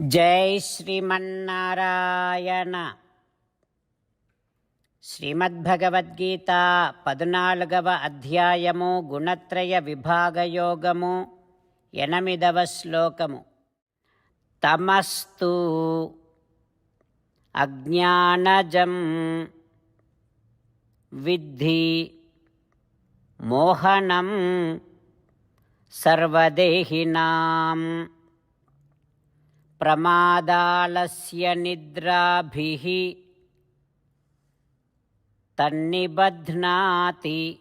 జై శ్రీమన్నారాయణ. శ్రీమద్భగవద్గీత పద్నాలుగవ అధ్యాయము గుణత్రయ విభాగయోగము ఎనిమిదవ శ్లోకము. తమస్తు అజ్ఞానజం విద్ధి మోహనం సర్వదేహినాం. ప్రమాదాలస్య నిద్రాభిः తన్నిబధ్నాతి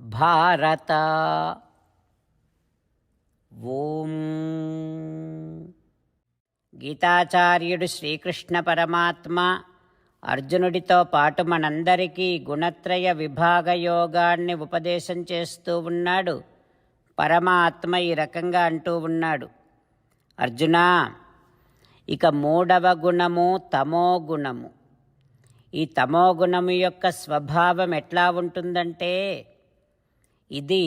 భారత. ఓం. గీతాచార్యుడు శ్రీకృష్ణ పరమాత్మ అర్జునుడితో పాటు మనందరికీ గుణత్రయ విభాగ యోగాన్ని ఉపదేశం చేస్తూ ఉన్నాడు. పరమాత్మ ఈ రకంగా అంటూ ఉన్నాడు. అర్జున ఇక మూడవ గుణము తమో గుణము. ఈ తమో గుణము యొక్క స్వభావం ఎట్లా ఉంటుందంటే ఇది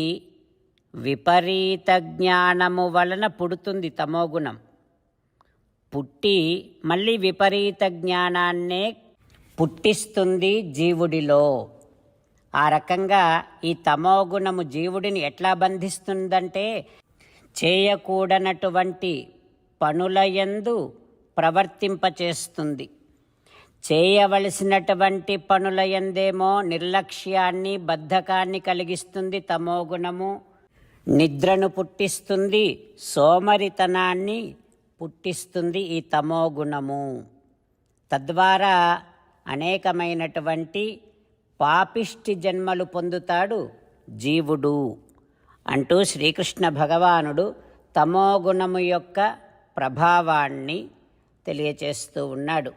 విపరీత జ్ఞానము వలన పుడుతుంది తమో గుణం. పుట్టి మళ్ళీ విపరీత జ్ఞానాన్నే పుట్టిస్తుంది జీవుడిలో. ఆ రకంగా ఈ తమోగుణము జీవుడిని ఎట్లా బంధిస్తుందంటే చేయకూడనటువంటి పనులయందు ప్రవర్తింపచేస్తుంది. చేయవలసినటువంటి పనులయందేమో నిర్లక్ష్యాన్ని బద్ధకాన్ని కలిగిస్తుంది తమోగుణము నిద్రను పుట్టిస్తుంది సోమరితనాన్ని పుట్టిస్తుంది ఈ తమోగుణము. తద్వారా అనేకమైనటువంటి పాపిష్టి జన్మలు పొందుతాడు జీవుడు. అంటూ శ్రీకృష్ణ భగవానుడు తమోగుణము యొక్క ప్రభావాన్ని తెలియచేస్తూ ఉన్నాడు.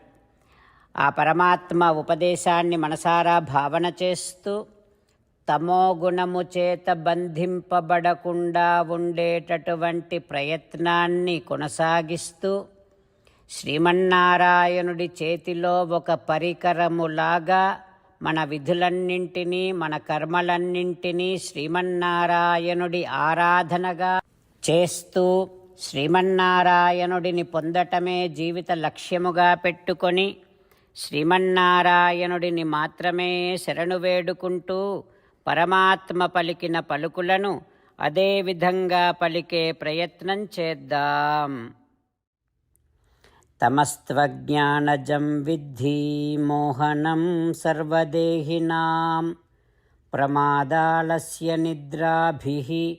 ఆ పరమాత్మ ఉపదేశాన్ని మనసారా భావన చేస్తూ తమోగుణము చేత బంధింపబడకుండా ఉండేటటువంటి ప్రయత్నాన్ని కొనసాగిస్తూ శ్రీమన్నారాయణుడి చేతిలో ఒక పరికరములాగా మన విధులన్నింటినీ మన కర్మలన్నింటినీ శ్రీమన్నారాయణుడి ఆరాధనగా చేస్తూ శ్రీమన్నారాయణుడిని పొందటమే జీవిత లక్ష్యముగా పెట్టుకొని శ్రీమన్నారాయణుడిని మాత్రమే శరణు వేడుకుంటూ పరమాత్మ పలికిన పలుకులను అదే విధంగా పలికే ప్రయత్నం చేద్దాం. తమస్త్వజ్ఞానజం విద్ధి మోహనం సర్వదేహినాం. ప్రమాదాలస్య నిద్రాభి